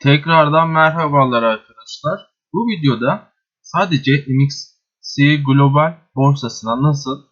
Tekrardan merhabalar arkadaşlar. Bu videoda sadece MXC Global borsasına nasıl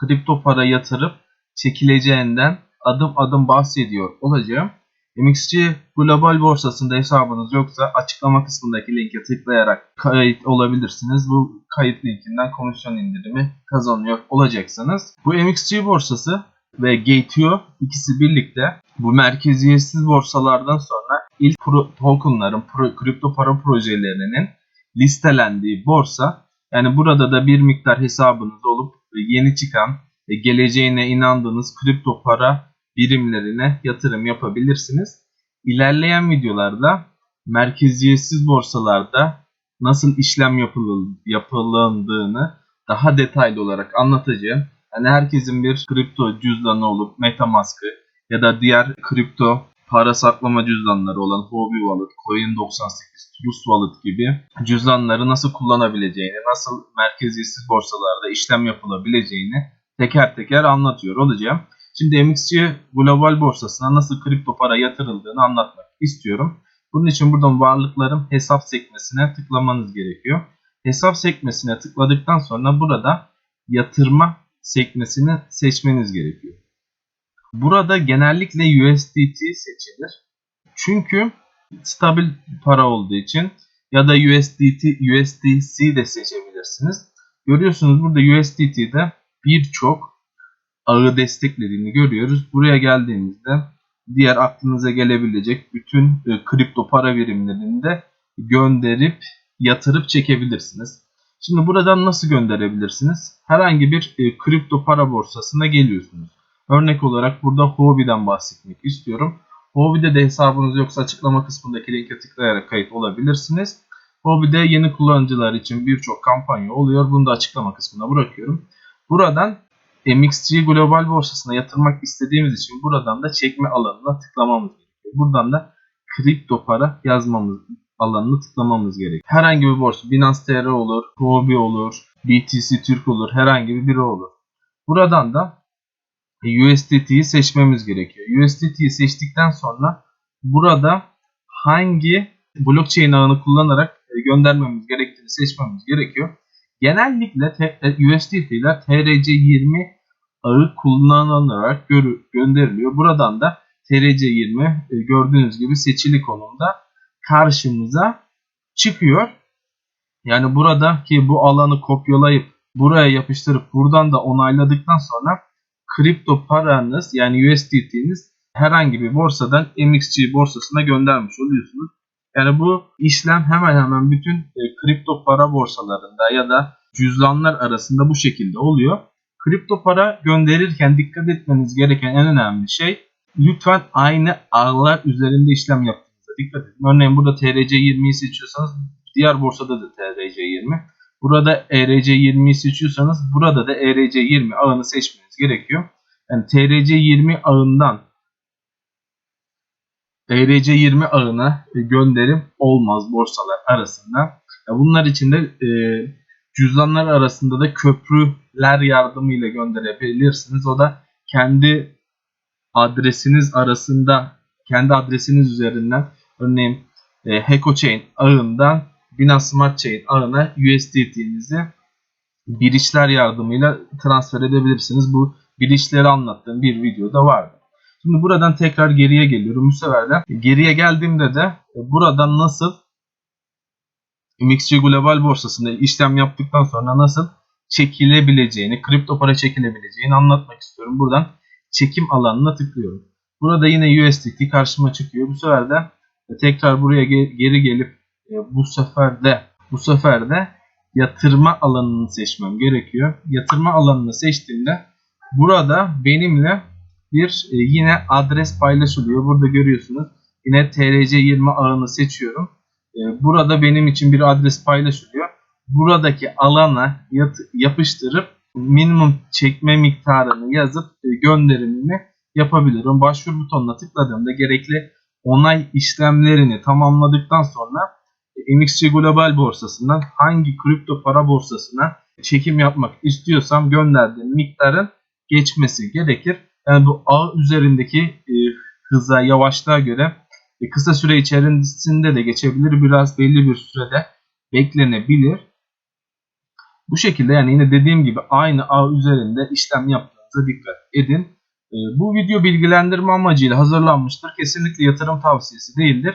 kripto para yatırıp çekileceğinden adım adım bahsediyor olacağım. MXC Global borsasında hesabınız yoksa açıklama kısmındaki linke tıklayarak kayıt olabilirsiniz. Bu kayıt linkinden komisyon indirimi kazanıyor olacaksınız. Bu MXC borsası ve Gateo ikisi birlikte bu merkeziyetsiz borsalardan sonra ilk pro, tokenların, pro, kripto para projelerinin listelendiği borsa. Yani burada da bir miktar hesabınız olup yeni çıkan, e, geleceğine inandığınız kripto para birimlerine yatırım yapabilirsiniz. İlerleyen videolarda merkeziyetsiz borsalarda nasıl işlem yapılıl- yapılandığını daha detaylı olarak anlatacağım. Yani herkesin bir kripto cüzdanı olup Metamask'ı ya da diğer kripto para saklama cüzdanları olan Huobi Wallet, Coin98, Trust Wallet gibi cüzdanları nasıl kullanabileceğini, nasıl merkeziyetsiz borsalarda işlem yapılabileceğini teker teker anlatıyor olacağım. Şimdi MXC Global borsasına nasıl kripto para yatırıldığını anlatmak istiyorum. Bunun için buradan varlıklarım hesap sekmesine tıklamanız gerekiyor. Hesap sekmesine tıkladıktan sonra burada yatırma sekmesini seçmeniz gerekiyor. Burada genellikle USDT seçilir. Çünkü stabil para olduğu için ya da USDT, USDC de seçebilirsiniz. Görüyorsunuz burada USDT'de birçok ağı desteklediğini görüyoruz. Buraya geldiğimizde diğer aklınıza gelebilecek bütün e, kripto para birimlerini de gönderip yatırıp çekebilirsiniz. Şimdi buradan nasıl gönderebilirsiniz? Herhangi bir e, kripto para borsasına geliyorsunuz. Örnek olarak burada Huobi'den bahsetmek istiyorum. Huobi'de de hesabınız yoksa açıklama kısmındaki linke tıklayarak kayıt olabilirsiniz. Huobi'de yeni kullanıcılar için birçok kampanya oluyor. Bunu da açıklama kısmına bırakıyorum. Buradan MXC Global borsasına yatırmak istediğimiz için buradan da çekme alanına tıklamamız gerekiyor. Buradan da kripto para yazmamız alanını tıklamamız gerekiyor. Herhangi bir borsa Binance TR olur, Huobi olur, BTC Türk olur, herhangi bir biri olur. Buradan da USDT'yi seçmemiz gerekiyor. USDT'yi seçtikten sonra burada hangi blockchain ağını kullanarak göndermemiz gerektiğini seçmemiz gerekiyor. Genellikle USDT'ler TRC20 ağı kullanılarak gönderiliyor. Buradan da TRC20 gördüğünüz gibi seçili konumda karşımıza çıkıyor. Yani buradaki bu alanı kopyalayıp buraya yapıştırıp buradan da onayladıktan sonra kripto paranız yani USDT'niz herhangi bir borsadan MXC borsasına göndermiş oluyorsunuz. Yani bu işlem hemen hemen bütün e, kripto para borsalarında ya da cüzdanlar arasında bu şekilde oluyor. Kripto para gönderirken dikkat etmeniz gereken en önemli şey lütfen aynı ağlar üzerinde işlem yaptığınızda dikkat edin. Örneğin burada TRC20'yi seçiyorsanız diğer borsada da TRC20. Burada ERC20'yi seçiyorsanız burada da ERC20 ağını seçmeniz gerekiyor. Yani TRC20 ağından ERC20 ağına gönderim olmaz borsalar arasında. Bunlar için de e, cüzdanlar arasında da köprüler yardımıyla gönderebilirsiniz. O da kendi adresiniz arasında kendi adresiniz üzerinden örneğin e, HecoChain ağından Binance Smart Chain ağına USDT'nizi bilişler yardımıyla transfer edebilirsiniz. Bu bilişleri anlattığım bir videoda vardı. Şimdi buradan tekrar geriye geliyorum. Bu sefer de geriye geldiğimde de buradan nasıl MXC Global borsasında işlem yaptıktan sonra nasıl çekilebileceğini, kripto para çekilebileceğini anlatmak istiyorum. Buradan çekim alanına tıklıyorum. Burada yine USDT karşıma çıkıyor. Bu sefer de tekrar buraya geri gelip bu sefer de bu sefer de yatırma alanını seçmem gerekiyor. Yatırma alanını seçtiğimde burada benimle bir e, yine adres paylaşılıyor. Burada görüyorsunuz. Yine TRC20 ağını seçiyorum. E, burada benim için bir adres paylaşılıyor. Buradaki alana yat, yapıştırıp minimum çekme miktarını yazıp e, gönderimimi yapabilirim. Başvuru butonuna tıkladığımda gerekli onay işlemlerini tamamladıktan sonra MXC Global borsasından hangi kripto para borsasına çekim yapmak istiyorsam gönderdiğim miktarın geçmesi gerekir. Yani bu ağ üzerindeki e, hıza, yavaşlığa göre e, kısa süre içerisinde de geçebilir. Biraz belli bir sürede beklenebilir. Bu şekilde yani yine dediğim gibi aynı ağ üzerinde işlem yaptığınıza dikkat edin. E, bu video bilgilendirme amacıyla hazırlanmıştır. Kesinlikle yatırım tavsiyesi değildir.